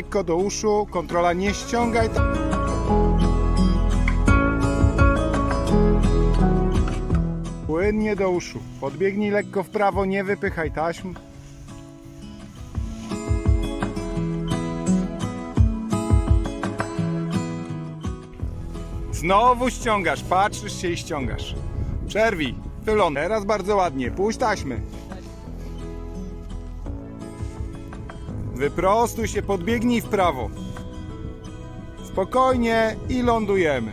Lekko do uszu, kontrola nie ściągaj. Płynnie do uszu. Podbiegnij lekko w prawo, nie wypychaj taśm. Znowu ściągasz, patrzysz się i ściągasz. Przerwij, wyląd. Teraz bardzo ładnie, puść taśmy. Wyprostuj się, podbiegnij w prawo. Spokojnie i lądujemy.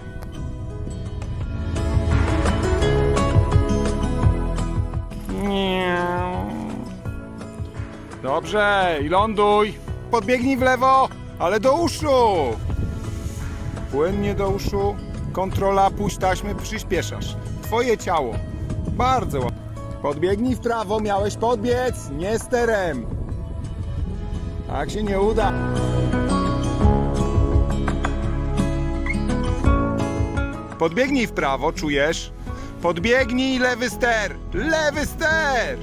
Dobrze, i ląduj. Podbiegnij w lewo, ale do uszu. Płynnie do uszu. Kontrola, puść taśmy, przyspieszasz. Twoje ciało. Bardzo ładnie. Podbiegnij w prawo, miałeś podbiec, nie sterem. Tak się nie uda. Podbiegnij w prawo, czujesz? Podbiegnij lewy ster, lewy ster!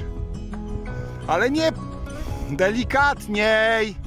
Ale nie delikatniej.